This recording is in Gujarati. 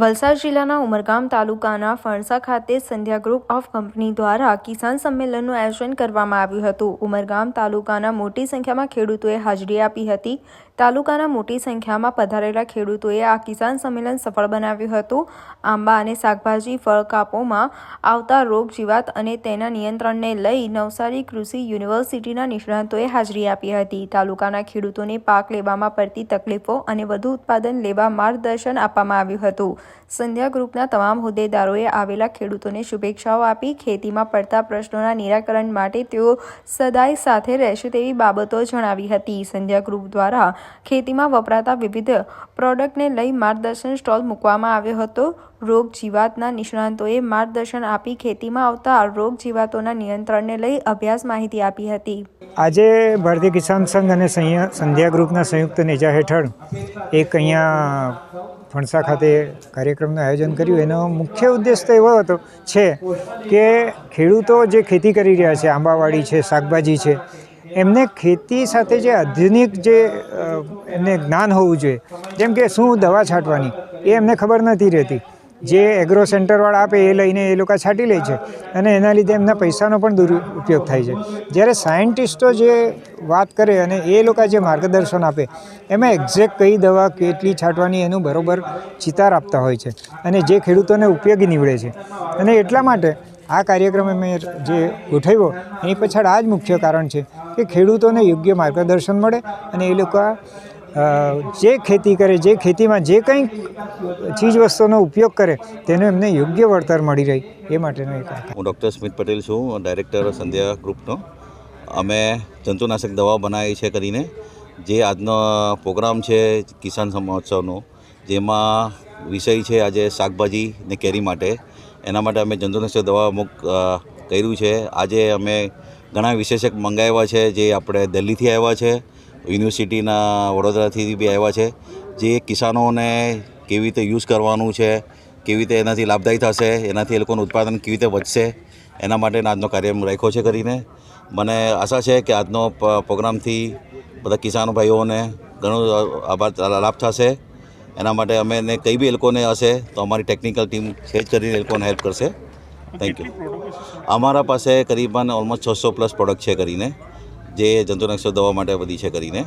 વલસાડ જિલ્લાના ઉમરગામ તાલુકાના ફણસા ખાતે સંધ્યા ગ્રુપ ઓફ કંપની દ્વારા કિસાન સંમેલનનું આયોજન કરવામાં આવ્યું હતું. ઉમરગામ તાલુકાના મોટી સંખ્યામાં ખેડૂતોએ હાજરી આપી હતી. તાલુકાના મોટી સંખ્યામાં પધારેલા ખેડૂતોએ આ કિસાન સંમેલન સફળ બનાવ્યું હતું. આંબા અને શાકભાજી, ફળ કાપોમાં આવતા રોગ જીવાત અને તેના નિયંત્રણને લઈ નવસારી કૃષિ યુનિવર્સિટીના નિષ્ણાતોએ હાજરી આપી હતી. તાલુકાના ખેડૂતોને પાક લેવામાં પડતી તકલીફો અને વધુ ઉત્પાદન લેવા માર્ગદર્શન આપવામાં આવ્યું હતું. સંધ્યા ગ્રુપના તમામ હોદ્દેદારોએ આવેલા ખેડૂતોને શુભેચ્છાઓ આપી ખેતીમાં પડતા પ્રશ્નોના નિરાકરણ માટે તેઓ સદાય સાથે રહેશે તેવી બાબતો જણાવી હતી. સંધ્યા ગ્રુપ દ્વારા ખેતીમાં વપરાતા વિવિધ પ્રોડક્ટને લઈ માર્ગદર્શન સ્ટોલ મૂકવામાં આવ્યો હતો. રોગ જીવાતના નિષ્ણાંતોએ માર્ગદર્શન આપી ખેતીમાં આવતા રોગ જીવાતોના નિયંત્રણને લઈ અભ્યાસ માહિતી આપી હતી. આજે ભારતીય કિસાન સંઘ અને સંધ્યા ગ્રુપના સંયુક્ત નેજા હેઠળ એક અહીંયા ફણસા ખાતે કાર્યક્રમનું આયોજન કર્યું. એનો મુખ્ય ઉદ્દેશ તો એવો હતો, છે કે ખેડૂતો જે ખેતી કરી રહ્યા છે, આંબાવાડી છે, શાકભાજી છે એમને ખેતી સાથે જે આધુનિક જે એમને જ્ઞાન હોવું જોઈએ. જેમ કે શું દવા છાંટવાની, એ એમને ખબર નથી રહેતી. જે એગ્રો સેન્ટરવાળા આપે એ લઈને એ લોકો છાંટી લે છે અને એના લીધે એમના પૈસાનો પણ દુરુપયોગ થાય છે. જ્યારે સાયન્ટિસ્ટો જે વાત કરે અને એ લોકો જે માર્ગદર્શન આપે, એમાં એક્ઝેક્ટ કઈ દવા કેટલી છાંટવાની એનું બરોબર ચિતાર આપતા હોય છે અને જે ખેડૂતોને ઉપયોગી નીવડે છે. અને એટલા માટે આ કાર્યક્રમ અમે જે ગોઠવ્યો, એની પાછળ આ જ મુખ્ય કારણ છે કે ખેડૂતોને યોગ્ય માર્ગદર્શન મળે અને એ લોકો જે ખેતી કરે, જે ખેતીમાં જે કંઈ ચીજ વસ્તુનો ઉપયોગ કરે, તેનું એમને યોગ્ય વળતર મળી રહે એ માટેનો એક હું ડૉક્ટર સ્મિત પટેલ છું, ડાયરેક્ટર સંધ્યા ગ્રુપનો. અમે જંતુનાશક દવા બનાવી છે કરીને, જે આજનો પ્રોગ્રામ છે કિસાન મહોત્સવનો જેમાં વિષય છે આજે શાકભાજી ને કેરી માટે. એના માટે અમે જંતુનાશક દવા અમુક કર્યું છે. આજે અમે ઘણા વિશેષક મંગાવ્યા છે, જે આપણે દિલ્હીથી આવ્યા છે, યુનિવર્સિટીના વડોદરાથી બી આવ્યા છે, જે કિસાનોને કેવી રીતે યુઝ કરવાનું છે, કેવી રીતે એનાથી લાભદાયી થશે, એનાથી એ લોકોનું ઉત્પાદન કેવી રીતે વધશે, એના માટેનો આજનો કાર્યક્રમ રાખ્યો છે કરીને. મને આશા છે કે આજનો પ્રોગ્રામથી બધા કિસાનો ભાઈઓને ઘણો આભાર, લાભ થશે. એના માટે અમે કંઈ બી એ લોકોને હશે તો અમારી ટેકનિકલ ટીમ છે જ કરીને એ લોકોને હેલ્પ કરશે. થેન્ક યુ અમારા પાસે કરીબન ઓલમોસ્ટ છસો પ્લસ પ્રોડક્ટ છે કરીને જે જંતુનાશક દવા માટે બધી છે કરીને.